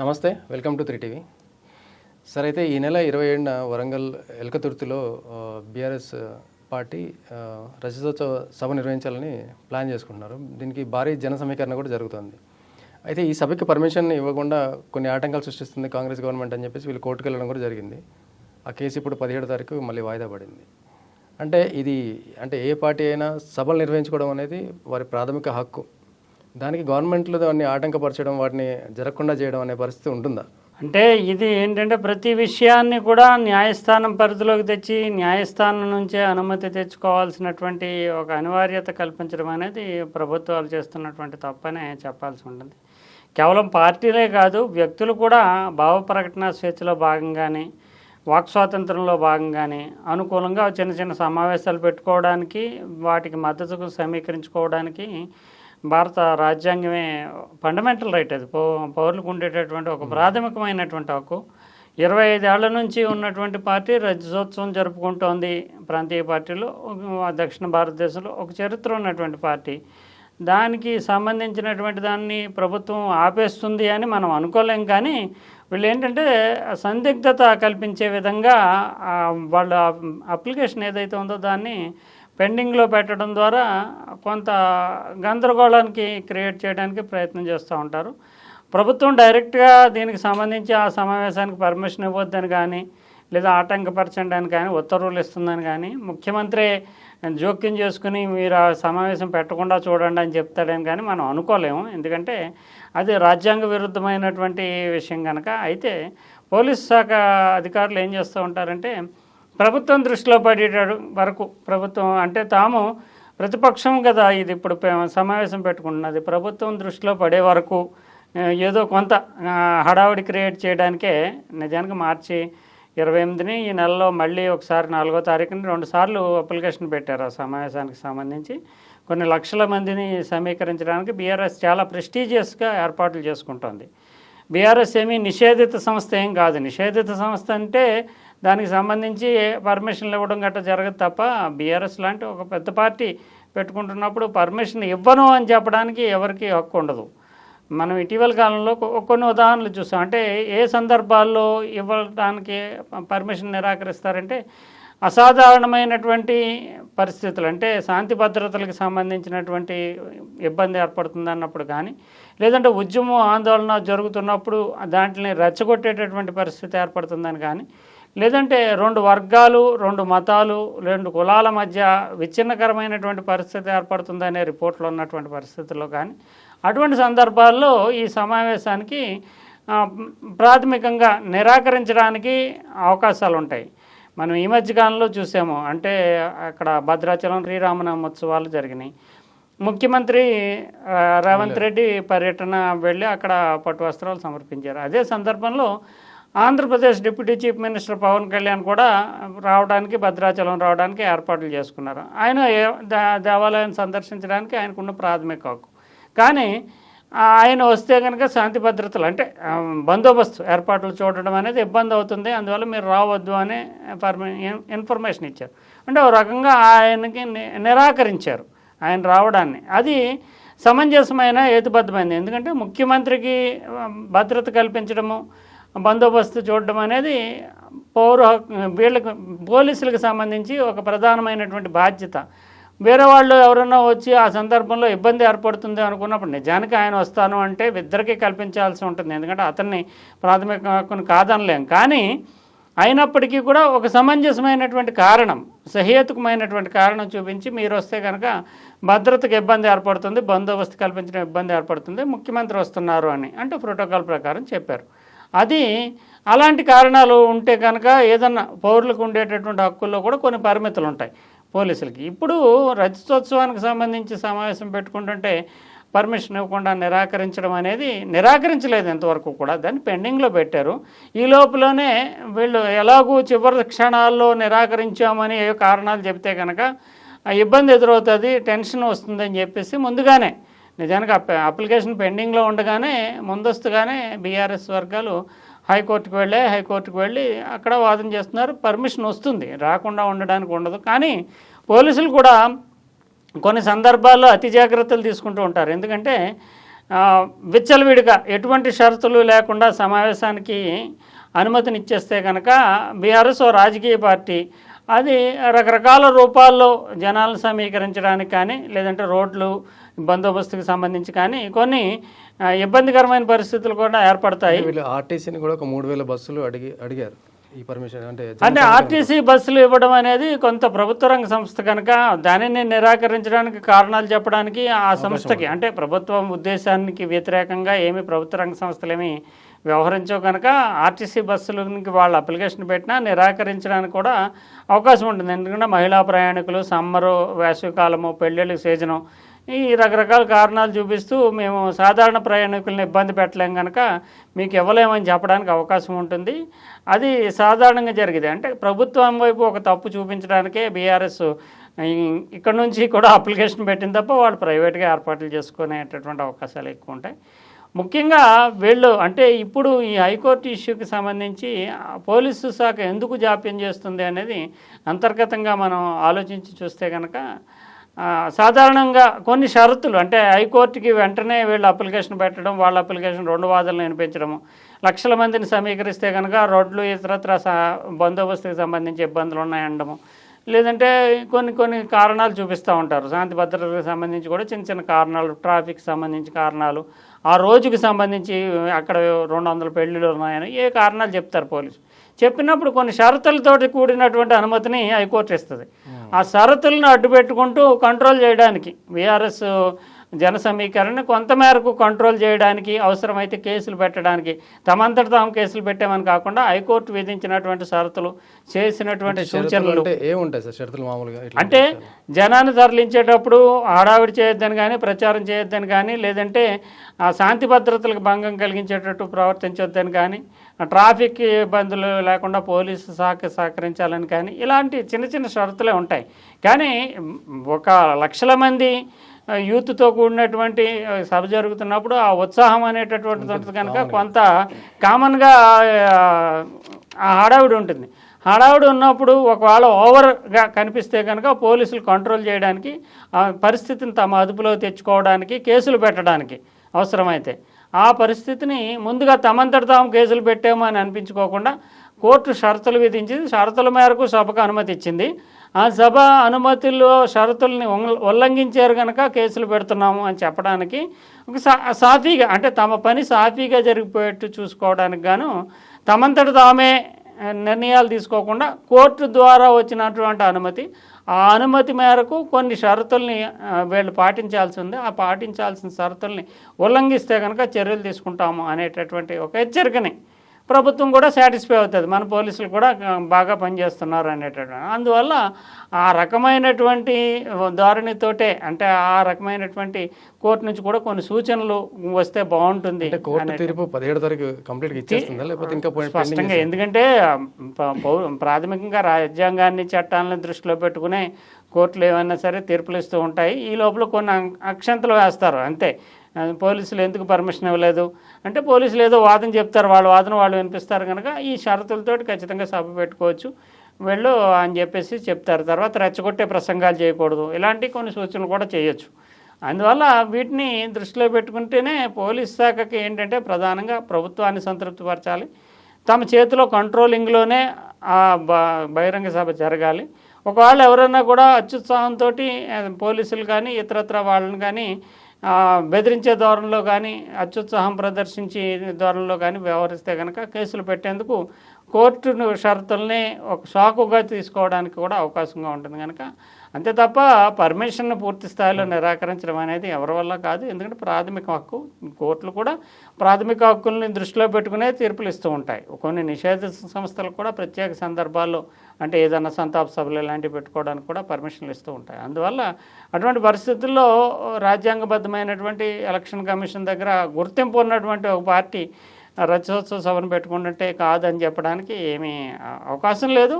నమస్తే welcome to three TV sir అయితే ఈ నెల ఇరవై ఏడున వరంగల్ ఎలకతుర్తిలో బీఆర్ఎస్ పార్టీ రజతోత్సవ సభ నిర్వహించాలని ప్లాన్ చేసుకుంటున్నారు. దీనికి భారీ జన సమీకరణ కూడా జరుగుతుంది. అయితే ఈ సభకి పర్మిషన్ ఇవ్వకుండా కొన్ని ఆటంకాలు సృష్టిస్తుంది కాంగ్రెస్ గవర్నమెంట్ అని చెప్పేసి వీళ్ళు కోర్టుకు వెళ్ళడం కూడా జరిగింది. ఆ కేసు ఇప్పుడు పదిహేడు తారీఖు మళ్ళీ వాయిదా పడింది. అంటే ఇది అంటే ఏ పార్టీ అయినా సభలు నిర్వహించుకోవడం అనేది వారి ప్రాథమిక హక్కు. దానికి గవర్నమెంట్లో దాన్ని ఆటంకపరచడం వాటిని జరగకుండా చేయడం అనే పరిస్థితి ఉంటుందా? అంటే ఇది ఏంటంటే ప్రతి విషయాన్ని కూడా న్యాయస్థానం పరిధిలోకి తెచ్చి న్యాయస్థానం నుంచే అనుమతి తెచ్చుకోవాల్సినటువంటి ఒక అనివార్యత కల్పించడం అనేది ప్రభుత్వాలు చేస్తున్నటువంటి తప్పనే చెప్పాల్సి ఉంటుంది. కేవలం పార్టీలే కాదు వ్యక్తులు కూడా భావ ప్రకటన స్వేచ్ఛలో భాగంగానే వాక్ స్వాతంత్రంలో భాగంగానే అనుకూలంగా చిన్న చిన్న సమావేశాలు పెట్టుకోవడానికి వాటికి మద్దతుకు సమీకరించుకోవడానికి భారత రాజ్యాంగమే ఫండమెంటల్ రైట్ అది. పౌ పౌరులకు ఉండేటటువంటి ఒక ప్రాథమికమైనటువంటి హక్కు. ఇరవై ఐదేళ్ళ నుంచి ఉన్నటువంటి పార్టీ రజతోత్సవం జరుపుకుంటోంది. ప్రాంతీయ పార్టీలో దక్షిణ భారతదేశంలో ఒక చరిత్ర ఉన్నటువంటి పార్టీ. దానికి సంబంధించినటువంటి దాన్ని ప్రభుత్వం ఆపేస్తుంది అని మనం అనుకోలేం కానీ వీళ్ళు ఏంటంటే సందిగ్ధత కల్పించే విధంగా వాళ్ళ అప్లికేషన్ ఏదైతే ఉందో దాన్ని పెండింగ్లో పెట్టడం ద్వారా కొంత గందరగోళానికి క్రియేట్ చేయడానికి ప్రయత్నం చేస్తూ ఉంటారు. ప్రభుత్వం డైరెక్ట్గా దీనికి సంబంధించి ఆ సమావేశానికి పర్మిషన్ ఇవ్వద్దని కానీ లేదా ఆటంకపరచడానికి కానీ ఉత్తర్వులు ఇస్తుందని కానీ ముఖ్యమంత్రి జోక్యం చేసుకుని మీరు ఆ సమావేశం పెట్టకుండా చూడండి అని చెప్తాడని కానీ మనం అనుకోలేము. ఎందుకంటే అది రాజ్యాంగ విరుద్ధమైనటువంటి విషయం కనుక అయితే పోలీస్ శాఖ అధికారులు ఏం చేస్తూ ఉంటారంటే ప్రభుత్వం దృష్టిలో పడేట వరకు ప్రభుత్వం అంటే తాము ప్రతిపక్షం కదా ఇది ఇప్పుడు సమావేశం పెట్టుకుంటున్నది. ప్రభుత్వం దృష్టిలో పడే వరకు ఏదో కొంత హడావుడి క్రియేట్ చేయడానికే నిజానికి మార్చి ఇరవై ఎనిమిదిని ఈ నెలలో మళ్ళీ ఒకసారి నాలుగో తారీఖుని రెండు సార్లు అప్లికేషన్ పెట్టారు ఆ సమావేశానికి సంబంధించి. కొన్ని లక్షల మందిని సమీకరించడానికి బీఆర్ఎస్ చాలా ప్రెస్టీజియస్గా ఏర్పాట్లు చేసుకుంటోంది. బీఆర్ఎస్ ఏమీ నిషేధిత సంస్థ ఏం కాదు. నిషేధిత సంస్థ అంటే దానికి సంబంధించి పర్మిషన్లు ఇవ్వడం గట్రా జరగదు తప్ప బీఆర్ఎస్ లాంటి ఒక పెద్ద పార్టీ పెట్టుకుంటున్నప్పుడు పర్మిషన్ ఇవ్వను అని చెప్పడానికి ఎవరికి హక్కు ఉండదు. మనం ఇటీవల కాలంలో కొన్ని ఉదాహరణలు చూసాం. అంటే ఏ సందర్భాల్లో ఇవ్వడానికి పర్మిషన్ నిరాకరిస్తారంటే అసాధారణమైనటువంటి పరిస్థితులు అంటే శాంతి భద్రతలకు సంబంధించినటువంటి ఇబ్బంది ఏర్పడుతుంది అన్నప్పుడు కానీ లేదంటే ఉద్యమం ఆందోళన జరుగుతున్నప్పుడు దాంట్ని రెచ్చగొట్టేటటువంటి పరిస్థితి ఏర్పడుతుందని కానీ లేదంటే రెండు వర్గాలు రెండు మతాలు రెండు కులాల మధ్య విచ్ఛిన్నకరమైనటువంటి పరిస్థితి ఏర్పడుతుందనే రిపోర్ట్లో ఉన్నటువంటి పరిస్థితుల్లో కానీ అటువంటి సందర్భాల్లో ఈ సమావేశానికి ప్రాథమికంగా నిరాకరించడానికి అవకాశాలు ఉంటాయి మనం ఈ మధ్యకాలంలో చూసాము అంటే అక్కడ భద్రాచలం శ్రీరామనవమి ఉత్సవాలు జరిగినాయి. ముఖ్యమంత్రి రేవంత్ రెడ్డి పర్యటన వెళ్ళి అక్కడ పట్టు వస్త్రాలు సమర్పించారు. అదే సందర్భంలో Andhra Pradesh deputy chief minister Pawan Kalyan కూడా రావడానికి భద్రాచలం రావడానికి ఏర్పాట్లు చేసుకున్నారు. ఆయన దేవాలయాన్ని సందర్శించడానికి ఆయనకున్న ప్రాథమిక హక్కు. కానీ ఆయన వస్తే కనుక శాంతి భద్రతలు అంటే బందోబస్తు ఏర్పాట్లు చూడడం అనేది ఇబ్బంది అవుతుంది. అందువల్ల మీరు రావద్దు అనే ఇన్ఫర్మేషన్ ఇచ్చారు. అంటే ఒక రకంగా ఆయనకి ని- నిరాకరించారు ఆయన రావడాన్ని. అది సమంజసమైన హేతుబద్ధమైంది. ఎందుకంటే ముఖ్యమంత్రికి భద్రత కల్పించడము బందోబస్తు చూడడం అనేది పౌర వీళ్ళకు పోలీసులకు సంబంధించి ఒక ప్రధానమైనటువంటి బాధ్యత. వేరే వాళ్ళు ఎవరైనా వచ్చి ఆ సందర్భంలో ఇబ్బంది ఏర్పడుతుంది అనుకున్నప్పుడు నిజానికి ఆయన వస్తాను అంటే ఇద్దరికీ కల్పించాల్సి ఉంటుంది. ఎందుకంటే అతన్ని ప్రాథమిక హక్కును కాదనలేం. కానీ అయినప్పటికీ కూడా ఒక సమంజసమైనటువంటి కారణం సహేతుకమైనటువంటి కారణం చూపించి మీరు వస్తే కనుక భద్రతకు ఇబ్బంది ఏర్పడుతుంది బందోబస్తు కల్పించడం ఇబ్బంది ఏర్పడుతుంది ముఖ్యమంత్రి వస్తున్నారు అని అంటే ప్రోటోకాల్ ప్రకారం చెప్పారు. అది అలాంటి కారణాలు ఉంటే కనుక ఏదన్నా పౌరులకు ఉండేటటువంటి హక్కుల్లో కూడా కొన్ని పరిమితులు ఉంటాయి పోలీసులకి. ఇప్పుడు రజతోత్సవానికి సంబంధించి సమావేశం పెట్టుకుంటుంటే పర్మిషన్ ఇవ్వకుండా నిరాకరించడం అనేది నిరాకరించలేదు ఇంతవరకు కూడా. దాన్ని పెండింగ్లో పెట్టారు. ఈ లోపలనే వీళ్ళు ఎలాగూ చివరి క్షణాల్లో నిరాకరించామని ఏ కారణాలు చెప్తే కనుక ఇబ్బంది ఎదురవుతుంది టెన్షన్ వస్తుందని చెప్పేసి ముందుగానే నిజానికి అప్లికేషన్ పెండింగ్లో ఉండగానే ముందస్తుగానే బీఆర్ఎస్ వర్గాలు హైకోర్టుకు వెళ్ళే హైకోర్టుకు వెళ్ళి అక్కడ వాదన చేస్తున్నారు. పర్మిషన్ వస్తుంది. రాకుండా ఉండడానికి ఉండదు. కానీ పోలీసులు కూడా కొన్ని సందర్భాల్లో అతి జాగ్రత్తలు తీసుకుంటూ ఉంటారు. ఎందుకంటే విచ్చలవిడిగా ఎటువంటి షరతులు లేకుండా సమావేశానికి అనుమతినిచ్చేస్తే కనుక బీఆర్ఎస్ ఓ రాజకీయ పార్టీ అది రకరకాల రూపాల్లో జనాలను సమీకరించడానికి కానీ లేదంటే రోడ్లు బందోబస్తుకి సంబంధించి కానీ కొన్ని ఇబ్బందికరమైన పరిస్థితులు కూడా ఏర్పడతాయి. వీళ్ళు ఆర్టీసీని కూడా ఒక మూడు వేల బస్సులు అడిగి అడిగారు ఈ పర్మిషన్ అంటే అంటే ఆర్టీసీ బస్సులు ఇవ్వడం అనేది కొంత ప్రభుత్వ రంగ సంస్థ కనుక దానిని నిరాకరించడానికి కారణాలు చెప్పడానికి ఆ సంస్థకి అంటే ప్రభుత్వం ఉద్దేశానికి వ్యతిరేకంగా ఏమి ప్రభుత్వ రంగ సంస్థలు ఏమి వ్యవహరించవు కనుక ఆర్టీసీ బస్సులకి వాళ్ళు అప్లికేషన్ పెట్టినా నిరాకరించడానికి కూడా అవకాశం ఉంటుంది. ఎందుకంటే మహిళా ప్రయాణికులు సమ్మరు వేసవికాలము పెళ్ళిళ్ళ సీజను ఈ రకరకాల కారణాలు చూపిస్తూ మేము సాధారణ ప్రయాణికులను ఇబ్బంది పెట్టలేం కనుక మీకు ఇవ్వలేమని చెప్పడానికి అవకాశం ఉంటుంది. అది సాధారణంగా జరిగేది. అంటే ప్రభుత్వం వైపు ఒక తప్పు చూపించడానికే బీఆర్ఎస్ ఇక్కడ నుంచి కూడా అప్లికేషన్ పెట్టిన తప్ప వాళ్ళు ప్రైవేట్గా ఏర్పాట్లు చేసుకునేటటువంటి అవకాశాలు ఎక్కువ ఉంటాయి. ముఖ్యంగా వీళ్ళు అంటే ఇప్పుడు ఈ హైకోర్టు ఇష్యూకి సంబంధించి పోలీసు శాఖ ఎందుకు జాప్యం చేస్తుంది అనేది అంతర్గతంగా మనం ఆలోచించి చూస్తే కనుక సాధారణంగా కొన్ని షరతులు అంటే హైకోర్టుకి వెంటనే వీళ్ళు అప్లికేషన్ పెట్టడం వాళ్ళ అప్లికేషన్ రెండు వాదనలు వినిపించడము. లక్షల మందిని సమీకరిస్తే కనుక రోడ్లు ఇతరత్ర సా బందోబస్తుకి సంబంధించి ఇబ్బందులు ఉన్నాయనడము లేదంటే కొన్ని కొన్ని కారణాలు చూపిస్తూ ఉంటారు. శాంతి భద్రతకు సంబంధించి కూడా చిన్న చిన్న కారణాలు ట్రాఫిక్ సంబంధించి కారణాలు. ఆ రోజుకి సంబంధించి అక్కడ రెండు వందల పెళ్ళిళ్ళు ఉన్నాయని ఏ కారణాలు చెప్తారు పోలీసు. చెప్పినప్పుడు కొన్ని షరతులతోటి కూడినటువంటి అనుమతిని హైకోర్టు ఇస్తుంది. ఆ షరతులను అడ్డుపెట్టుకుంటూ కంట్రోల్ చేయడానికి బీఆర్ఎస్ జన సమీకరణ కొంతమేరకు కంట్రోల్ చేయడానికి అవసరమైతే కేసులు పెట్టడానికి తమంతట తాము కేసులు పెట్టామని కాకుండా హైకోర్టు విధించినటువంటి షరతులు చేసినటువంటి సూచనలు. అంటే జనాన్ని తరలించేటప్పుడు హడావిడి చేయొద్దని కానీ ప్రచారం చేయొద్దని కానీ లేదంటే ఆ శాంతి భద్రతలకు భంగం కలిగించేటట్టు ప్రవర్తించొద్దని కానీ ట్రాఫిక్ ఇబ్బందులు లేకుండా పోలీసు శాఖ సహకరించాలని కానీ ఇలాంటి చిన్న చిన్న షరతులే ఉంటాయి. కానీ ఒక లక్షల మంది యూత్తో కూడినటువంటి సభ జరుగుతున్నప్పుడు ఆ ఉత్సాహం అనేటటువంటిది ఉంటుంది. కనుక కొంత కామన్గా ఆ హడావిడి ఉంటుంది. హడావుడి ఉన్నప్పుడు ఒకవేళ ఓవర్గా కనిపిస్తే కనుక పోలీసులు కంట్రోల్ చేయడానికి ఆ పరిస్థితిని తమ అదుపులో తెచ్చుకోవడానికి కేసులు పెట్టడానికి అవసరమైతే. ఆ పరిస్థితిని ముందుగా తమంతట తాము కేసులు పెట్టాము అని అనిపించుకోకుండా కోర్టు షరతులు విధించింది. షరతుల మేరకు సభకు అనుమతి ఇచ్చింది. ఆ సభ అనుమతుల్లో షరతుల్ని ఉల్లంఘించారు కనుక కేసులు పెడుతున్నాము అని చెప్పడానికి ఒక సాఫీగా అంటే తమ పని సాఫీగా జరిగిపోయేట్టు చూసుకోవడానికి గాను తమంతట తామే నిర్ణయాలు తీసుకోకుండా కోర్టు ద్వారా వచ్చినటువంటి అనుమతి ఆ అనుమతి మేరకు కొన్ని షరతుల్ని వీళ్ళు పాటించాల్సి ఉంది. ఆ పాటించాల్సిన షరతుల్ని ఉల్లంఘిస్తే కనుక చర్యలు తీసుకుంటాము అనేటటువంటి ఒక హెచ్చరికని ప్రభుత్వం కూడా సాటిస్ఫై అవుతుంది. మన పోలీసులు కూడా బాగా పనిచేస్తున్నారు అనేటటువంటి అందువల్ల ఆ రకమైనటువంటి ధోరణితోటే అంటే ఆ రకమైనటువంటి కోర్టు నుంచి కూడా కొన్ని సూచనలు వస్తే బాగుంటుంది తీర్పు పదిహేడు తారీఖు కంప్లీట్గా ఇచ్చేస్తుందా? లేకపోతే ఇంకా పోయి- స్పష్టంగా ఎందుకంటే ప్రాథమికంగా రాజ్యాంగాన్ని చట్టాలను దృష్టిలో పెట్టుకునే కోర్టులు ఏమైనా సరే తీర్పులు ఇస్తూ ఉంటాయి. ఈ లోపల కొన్ని అక్షంతలు వేస్తారు అంతే. పోలీసులు ఎందుకు పర్మిషన్ ఇవ్వలేదు? అంటే పోలీసులు ఏదో వాదన చెప్తారు వాళ్ళ వాదన వాళ్ళు వినిపిస్తారు కనుక ఈ షరతులతో ఖచ్చితంగా సభ పెట్టుకోవచ్చు. వెళ్ళు అని చెప్పేసి చెప్తారు. తర్వాత రెచ్చగొట్టే ప్రసంగాలు చేయకూడదు. ఇలాంటి కొన్ని సూచనలు కూడా చేయొచ్చు. అందువల్ల వీటిని దృష్టిలో పెట్టుకుంటేనే పోలీస్ శాఖకి ఏంటంటే ప్రధానంగా ప్రభుత్వాన్ని సంతృప్తిపరచాలి. తమ చేతిలో కంట్రోలింగ్లోనే ఆ బ- బహిరంగ సభ జరగాలి. ఒకవేళ ఎవరైనా కూడా అత్యుత్సాహంతో పోలీసులు కానీ ఇతరత్ర వాళ్ళని కానీ బెదిరించే ధోరణిలో కానీ అత్యుత్సాహం ప్రదర్శించే ధోరణిలో కానీ వ్యవహరిస్తే కనుక కేసులు పెట్టేందుకు కోర్టు షరతుల్ని ఒక సాకుగా తీసుకోవడానికి కూడా అవకాశంగా ఉంటుంది కనుక అంతే తప్ప పర్మిషన్ను పూర్తి స్థాయిలో నిరాకరించడం అనేది ఎవరి వల్ల కాదు. ఎందుకంటే ప్రాథమిక హక్కు కోర్టులు కూడా ప్రాథమిక హక్కుల్ని దృష్టిలో పెట్టుకునే తీర్పులు ఇస్తూ ఉంటాయి. కొన్ని నిషేధ సంస్థలు కూడా ప్రత్యేక సందర్భాల్లో అంటే ఏదైనా సంతాప సభలు ఇలాంటివి పెట్టుకోవడానికి కూడా పర్మిషన్లు ఇస్తూ ఉంటాయి. అందువల్ల అటువంటి పరిస్థితుల్లో రాజ్యాంగబద్ధమైనటువంటి ఎలక్షన్ కమిషన్ దగ్గర గుర్తింపు ఉన్నటువంటి ఒక పార్టీ రజతోత్సవ సభను పెట్టుకుంటుంటే కాదని చెప్పడానికి ఏమీ అవకాశం లేదు.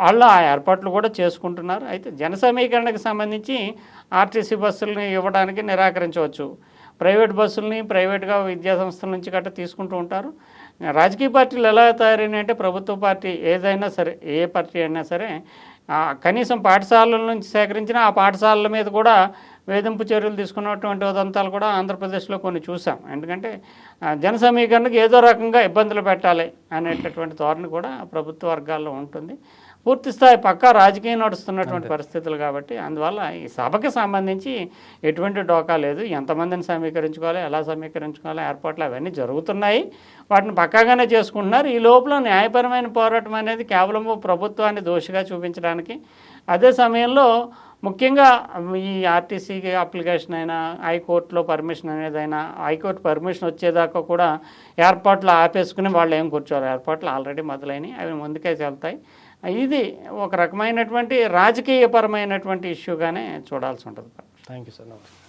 వాళ్ళు ఆ ఏర్పాట్లు కూడా చేసుకుంటున్నారు. అయితే జన సమీకరణకు సంబంధించి ఆర్టీసీ బస్సులని ఇవ్వడానికి నిరాకరించవచ్చు. ప్రైవేట్ బస్సుల్ని ప్రైవేట్గా విద్యా సంస్థల నుంచి గట్రా తీసుకుంటూ ఉంటారు. రాజకీయ పార్టీలు ఎలా తయారైనాయి అంటే ప్రభుత్వ పార్టీ ఏదైనా సరే ఏ పార్టీ అయినా సరే కనీసం పాఠశాలల నుంచి సేకరించిన ఆ పాఠశాలల మీద కూడా వేధింపు చర్యలు తీసుకున్నటువంటి ఉదంతాలు కూడా ఆంధ్రప్రదేశ్లో కొన్ని చూసాం. ఎందుకంటే జన సమీకరణకు ఏదో రకంగా ఇబ్బందులు పెట్టాలి అనేటటువంటి ధోరణి కూడా ప్రభుత్వ వర్గాల్లో ఉంటుంది. పూర్తి స్థాయి పక్కా రాజకీయం నడుస్తున్నటువంటి పరిస్థితులు కాబట్టి అందువల్ల ఈ సభకి సంబంధించి ఎటువంటి డోకా లేదు. ఎంతమందిని సమీకరించుకోవాలి ఎలా సమీకరించుకోవాలి ఏర్పాట్లు అవన్నీ జరుగుతున్నాయి. వాటిని పక్కాగానే చేసుకుంటున్నారు. ఈ లోపల న్యాయపరమైన పోరాటం అనేది కేవలం ప్రభుత్వాన్ని దోషిగా చూపించడానికి. అదే సమయంలో ముఖ్యంగా ఈ ఆర్టీసీకి అప్లికేషన్ అయినా హైకోర్టులో పర్మిషన్ అనేదైనా హైకోర్టు పర్మిషన్ వచ్చేదాకా కూడా ఏర్పాట్లు ఆపేసుకుని వాళ్ళు ఏం కూర్చోరు. ఏర్పాట్లు ఆల్రెడీ మొదలైనవి. అవి ముందుకే వెళ్తాయి. ఇది ఒక రకమైనటువంటి రాజకీయపరమైనటువంటి ఇష్యూగానే చూడాల్సి ఉంటుంది. థ్యాంక్ యూ సార్ నమస్తే